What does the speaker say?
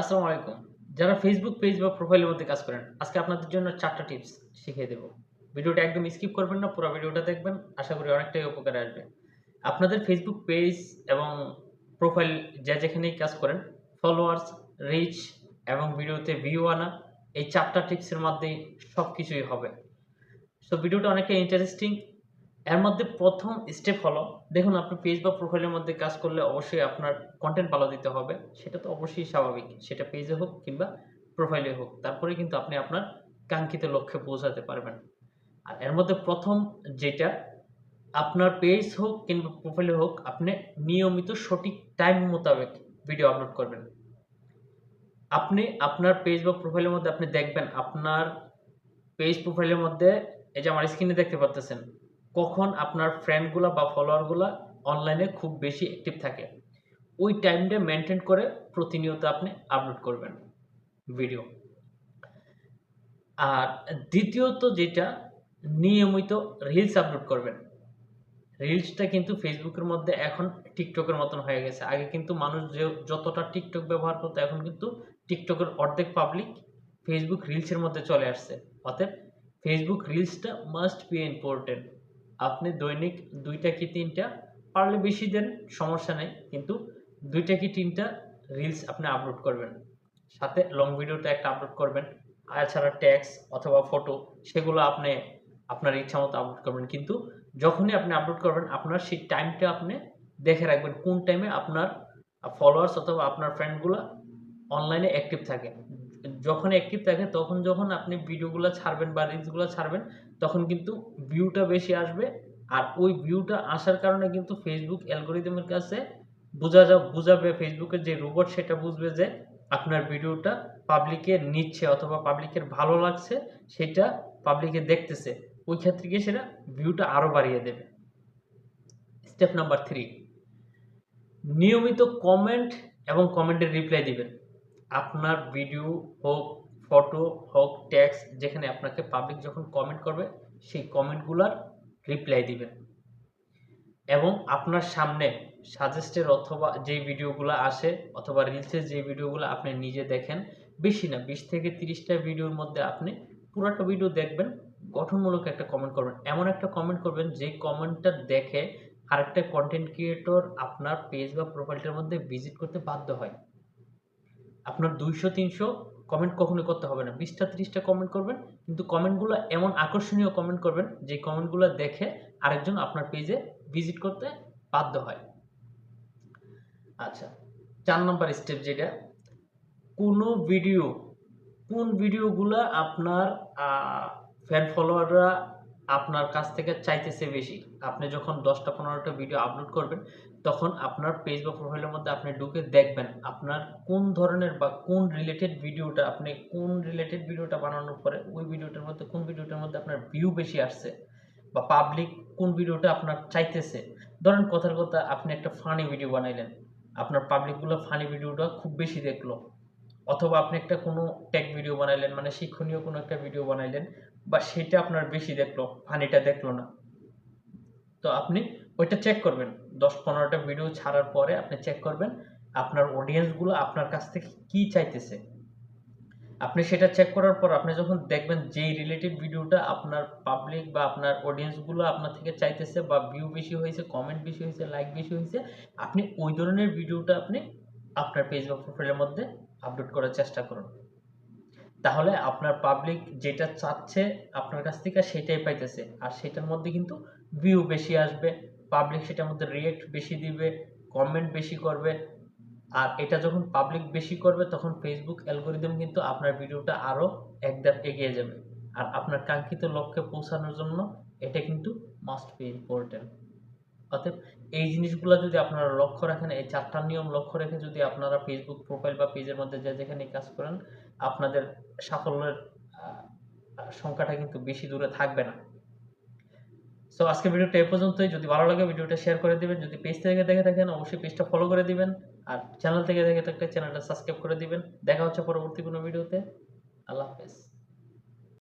আসসালামু আলাইকুম। যারা ফেসবুক পেজ বা প্রোফাইলের মধ্যে কাজ করেন, আজকে আপনাদের জন্য চারটা টিপস শিখিয়ে দেব। ভিডিওটা একদম স্কিপ করবেন না, পুরো ভিডিওটা দেখবেন, আশা করি অনেকটাই উপকারে আসবে। আপনাদের ফেসবুক পেজ এবং প্রোফাইল যা যেখানেই কাজ করেন ফলোয়ার্স রিচ এবং ভিডিওতে ভিউ আনা, এই চারটা টিপসের মধ্যেই সব কিছুই হবে। সো ভিডিওটা অনেকটা ইন্টারেস্টিং এর মধ্যে প্রথম স্টেপ হলো, দেখুন আপনি পেজ বা প্রোফাইলের মধ্যে কাজ করলে অবশ্যই আপনার কন্টেন্ট ভালো দিতে হবে। সেটা তো অবশ্যই স্বাভাবিক। সেটা পেজে হোক কিংবা প্রোফাইলে হোক। তারপরে কিন্তু আপনি আপনার কাঙ্ক্ষিত লক্ষ্যে পৌঁছাতে পারবেন। আর এর মধ্যে প্রথম যেটা, আপনার পেজ হোক কিংবা প্রোফাইলে হোক, আপনি নিয়মিত সঠিক টাইম মোতাবেক ভিডিও আপলোড করবেন। আপনি আপনার পেজ বা প্রোফাইলের মধ্যে আপনি দেখবেন, আপনার পেজ প্রোফাইলের মধ্যে, এই যে আমার স্ক্রিনে দেখতে পাচ্ছেন কখন আপনার ফ্রেন্ডগুলো বা ফলোয়ারগুলো অনলাইনে খুব বেশি অ্যাক্টিভ থাকে, ওই টাইমটা মেনটেন করে প্রতিনিয়ত আপনি আপলোড করবেন ভিডিও আর দ্বিতীয়ত যেটা, নিয়মিত রিলস আপলোড করবেন। রিলসটা কিন্তু ফেসবুকের মধ্যে এখন টিকটকের মতন হয়ে গেছে। আগে কিন্তু মানুষ যে, যতটা টিকটক ব্যবহার করতো, এখন কিন্তু টিকটকের অর্ধেক পাবলিক ফেসবুক রিলসের মধ্যে চলে আসছে। অতএব ফেসবুক রিলসটা মাস্ট বি ইম্পর্টেন্ট দৈনিক দুইটা কি তিনটা? পারলে বেশি দেন, সমস্যা নেই। কিন্তু দুইটা কি তিনটা রিলস আপনি আপলোড করবেন। সাথে লং ভিডিওটা একটা আপলোড করবেন। এছাড়া ট্যাক্স অথবা ফটো সেগুলো আপনি আপনার ইচ্ছা মতো আপলোড করবেন। কিন্তু যখনই আপনি আপলোড করবেন, আপনার সেই টাইমটা আপনি দেখে রাখবেন, কোন টাইমে আপনার ফলোয়ার্স অথবা আপনার ফ্রেন্ডগুলো অনলাইনে অ্যাক্টিভ থাকে। যখন অ্যাক্টিভ থাকে তখন যখন আপনি ভিডিওগুলো ছাড়বেন বা রিলসগুলো ছাড়বেন, তখন কিন্তু ভিউটা বেশি আসবে। আর ওই ভিউটা আসার কারণে কিন্তু ফেসবুক অ্যালগোরিদমের কাছে বোঝা যা, বুঝাবে ফেসবুকের যে রোবট সেটা বুঝবে যে আপনার ভিডিওটা পাবলিকে নিচ্ছে অথবা পাবলিকের ভালো লাগছে, সেটা পাবলিকে দেখতেছে। ওই ক্ষেত্রে গিয়ে সেটা ভিউটা আরও বাড়িয়ে দেবে। স্টেপ নাম্বার থ্রি নিয়মিত কমেন্ট এবং কমেন্টের রিপ্লাই দিবেন। আপনার ভিডিও হোক ফটো হোক ট্যাক্স যেখানে আপনাকে পাবলিক যখন কমেন্ট করবে, সেই কমেন্টগুলোর রিপ্লাই দিবেন। এবং আপনার সামনে সাজেস্টের অথবা যে ভিডিওগুলো আসে, অথবা রিলসের যে ভিডিওগুলো আপনি নিজে দেখেন, বেশি না, বিশ থেকে তিরিশটা ভিডিওর মধ্যে আপনি পুরোটা ভিডিও দেখবেন, গঠনমূলক একটা কমেন্ট করবেন। এমন একটা কমেন্ট করবেন যে কমেন্টটা দেখে আরেকটা কন্টেন্ট ক্রিয়েটর আপনার পেজ বা প্রোফাইলটার মধ্যে ভিজিট করতে বাধ্য হয়। আপনার দুইশো, তিনশো কমেন্ট কখনোই করতে হবে না। বিশটা তিরিশটা কমেন্ট করবেন, কিন্তু কমেন্টগুলো এমন আকর্ষণীয় কমেন্ট করবেন, যে কমেন্টগুলো দেখে আরেকজন আপনার পেজে ভিজিট করতে বাধ্য হয়। আচ্ছা চার নম্বর স্টেপ যেটা, কোনো ভিডিও কোন ভিডিওগুলো আপনার ফ্যান ফলোয়াররা আপনার কাছ থেকে চাইতেছে বেশি। আপনি যখন দশটা, পনেরোটা ভিডিও আপলোড করবেন, তখন আপনার পেজ বা প্রোফাইলের মধ্যে আপনি ঢুকে দেখবেন আপনার কোন ধরনের বা কোন রিলেটেড ভিডিওটা আপনি কোন রিলেটেড ভিডিওটা বানানোর পরে ওই ভিডিওটার মধ্যে, কোন ভিডিওটার মধ্যে আপনার ভিউ বেশি আসছে বা পাবলিক কোন ভিডিওটা আপনার চাইতেছে। ধরেন কথার কথা, আপনি একটা ফানি ভিডিও বানাইলেন, আপনার পাবলিকগুলো ফানি ভিডিওটা খুব বেশি দেখল। অথবা আপনি একটা কোনো টেক ভিডিও বানাইলেন মানে শিক্ষণীয় কোনো একটা ভিডিও বানাইলেন বা সেটা আপনার বেশি দেখল ফানিটা দেখল না। তো আপনি ওইটা চেক করবেন। দশ পনেরোটা ভিডিও ছাড়ার পরে আপনি চেক করবেন আপনার অডিয়েন্সগুলো আপনার কাছ থেকে কি চাইতেছে। আপনি সেটা চেক করার পর আপনি যখন দেখবেন যেই রিলেটেড ভিডিওটা আপনার পাবলিক বা আপনার অডিয়েন্সগুলো আপনার থেকে চাইতেছে বা ভিউ বেশি হয়েছে কমেন্ট বেশি হয়েছে লাইক বেশি হয়েছে, আপনি ওই ধরনের ভিডিওটা আপনি আপনার বা প্রোফাইলের মধ্যে আপলোড করার চেষ্টা করুন। তাহলে আপনার পাবলিক যেটা চাচ্ছে আপনার কাছ থেকে সেটাই পাইতেছে। আর সেটার মধ্যে কিন্তু ভিউ বেশি আসবে পাবলিক সেটার মধ্যে রিয়েক্ট বেশি দিবে কমেন্ট বেশি করবে। আর এটা যখন পাবলিক বেশি করবে, তখন ফেসবুক অ্যালগোরিদম কিন্তু আপনার ভিডিওটা আরও এক ধাপ এগিয়ে যাবে। আর আপনার কাঙ্ক্ষিত লক্ষ্যে পৌঁছানোর জন্য এটা কিন্তু মাস্ট বি ইম্পর্টেন্ট অতএব এই জিনিসগুলো যদি আপনারা লক্ষ্য রাখেন, এই চারটা নিয়ম লক্ষ্য রেখে যদি আপনারা ফেসবুক প্রোফাইল বা পেজের মধ্যে যে যেখানে কাজ করেন, আপনাদের সাফল্যের সংখ্যাটা কিন্তু বেশি দূরে থাকবে না। সো আজকে ভিডিওটা এ পর্যন্তই। যদি ভালো লাগে ভিডিওটা শেয়ার করে দিবেন। যদি পেজ থেকে দেখে থাকেন, অবশ্যই পেজটা ফলো করে দিবেন। আর চ্যানেল থেকে দেখে থাকলে চ্যানেলটা সাবস্ক্রাইব করে দিবেন। দেখা হচ্ছে পরবর্তী কোনো ভিডিওতে আল্লাহ হাফেজ।